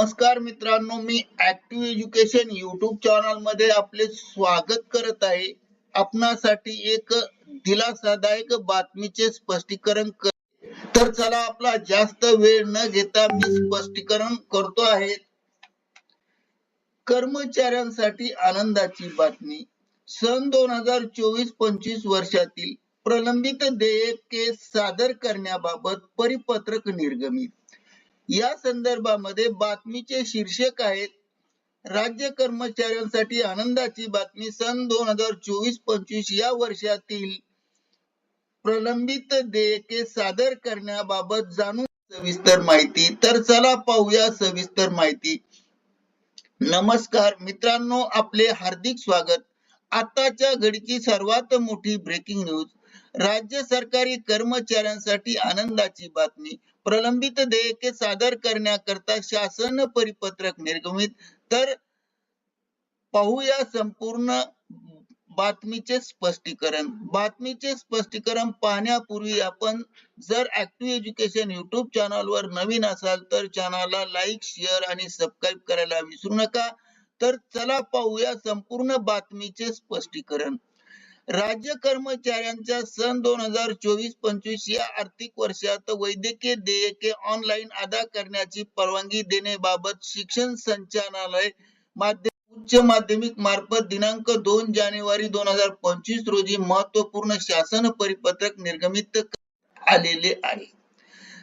नमस्कार मित्रांनो मी ऍक्टिव्ह एज्युकेशन युट्यूब चॅनलमध्ये आपले स्वागत करत आहे. आपणासाठी एक दिलासादायक बातमीचे स्पष्टीकरण कर तर चला आपला जास्त वेळ न घेता मी स्पष्टीकरण करतो आहे. कर्मचाऱ्यांसाठी आनंदाची बातमी. सन दोन हजार चोवीस पंचवीस वर्षातील प्रलंबित देयके सादर करण्याबाबत परिपत्रक निर्गमित. या संदर्भामध्ये बातमीचे शीर्षक आहेत राज्य कर्मचाऱ्यांसाठी आनंदाची बातमी सन दोन हजार चोवीस पंचवीस या वर्षातील प्रलंबित देयके सादर करण्याबाबत जाणून सविस्तर माहिती. तर चला पाहूया सविस्तर माहिती. नमस्कार मित्रांनो आपले हार्दिक स्वागत. आताच्या घडीची सर्वात मोठी ब्रेकिंग न्यूज राज्य सरकारी कर्मचाऱ्यांसाठी आनंदाची बातमी. प्रलंबित देयके सादर करण्याकरता शासन परिपत्रक निर्गमित. तर पाहूया संपूर्ण बातमीचे स्पष्टीकरण. बातमीचे स्पष्टीकरण पाहण्यापूर्वी आपण जर ऍक्टिव्ह एज्युकेशन युट्यूब चॅनल वर नवीन असाल तर चॅनलला लाईक शेअर आणि सबस्क्राईब करायला विसरू नका. तर चला पाहूया संपूर्ण बातमीचे स्पष्टीकरण. राज्य कर्मचाऱ्यांच्या सन दोन हजार चोवीस पंचवीस या आर्थिक वर्षात वैद्यकीय देयके ऑनलाईन अदा करण्याची परवानगी देण्याबाबत शिक्षण संचालनालय माध्यम उच्च माध्यमिक मार्फत दिनांक दोन जानेवारी दोन हजार पंचवीस रोजी महत्त्वपूर्ण शासन परिपत्रक निर्गमित आलेले आहे.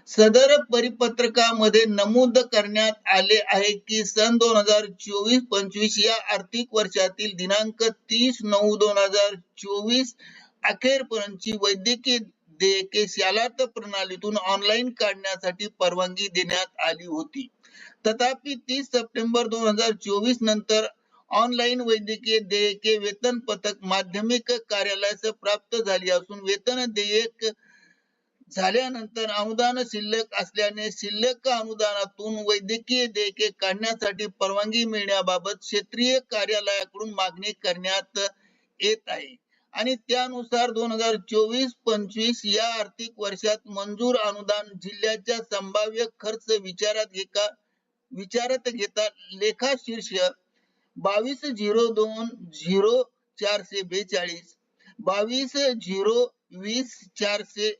सदर परिपत्रकामध्ये नमूद करण्यात आले आहे की सन दोन हजार चोवीस पंचवीस या आर्थिक वर्षातील दिनांक तीस नऊ दोन हजार चोवीस अखेरपर्यंतची वैद्यकीय देयके शालार्थ प्रणालीतून ऑनलाईन काढण्यासाठी परवानगी देण्यात आली होती. तथापि तीस सप्टेंबर दोन हजार चोवीस नंतर ऑनलाईन वैद्यकीय देयके वेतन पथक माध्यमिक कार्यालयास प्राप्त झाली असून वेतन देयक झाल्यानंतर अनुदान शिल्लक असल्याने शिल्लक अनुदानातून वैद्यकीय देयके काढण्यासाठी परवानगी मिळण्याबाबत क्षेत्रीय कार्यालयाकडून मागणी करण्यात येत आहे. आणि त्यानुसार दोन हजार चोवीस पंचवीस या आर्थिक वर्षात मंजूर अनुदान जिल्ह्याच्या संभाव्य खर्च विचारात घेता विचारात घेता लेखा शीर्ष बावीस झिरो दोन झिरो चारशे बेचाळीस बावीस झिरो वीस चारशे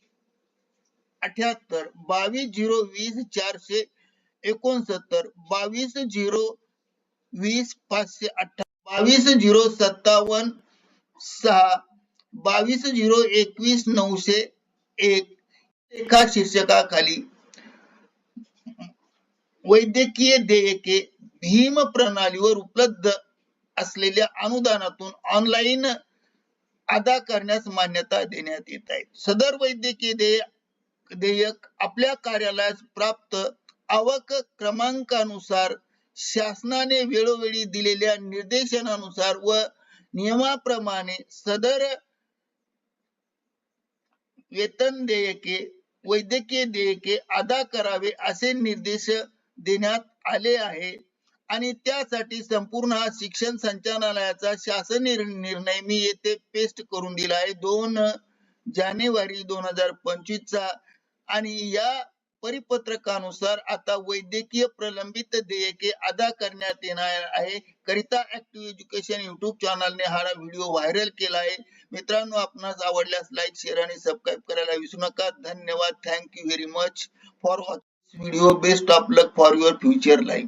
अठ्याहत्तर बावीस झिरो वीस चारशे एकोणसत्तर बावीस झिरो वीस पाचशे अठ्ठा बावीस झिरो सत्तावन्न सहा बावीस झिरो एकवीस नऊशे एक एका शीर्षकाखाली. वैद्यकीय देयके भीम प्रणालीवर उपलब्ध असलेल्या अनुदानातून ऑनलाईन अदा करण्यास मान्यता देण्यात येत आहे. सदर वैद्यकीय देय देयक आपल्या कार्यालयास प्राप्त आवक क्रमांकानुसार शासनाने वेळोवेळी दिलेल्या निर्देशनानुसार व नियमाप्रमाणे सदर वेतन देयके वैद्यकीय देयके अदा करावे असे निर्देश देण्यात आले आहे. आणि त्यासाठी संपूर्ण हा शिक्षण संचालनालयाचा शासन निर्णय मी येथे पेस्ट करून दिला आहे. दोन जानेवारी दोन हजार पंचवीस चा आणि या परिपत्रकानुसार आता वैद्यकीय प्रलंबित देयके अदा करण्यात येणार आहे. करिता ऍक्टिव्ह एज्युकेशन युट्यूब चॅनलने हा व्हिडिओ व्हायरल केला आहे. मित्रांनो आपणास आवडल्यास लाईक शेअर आणि सबस्क्राईब करायला विसरू नका. धन्यवाद. Thank you very much for watching video best of luck for your future life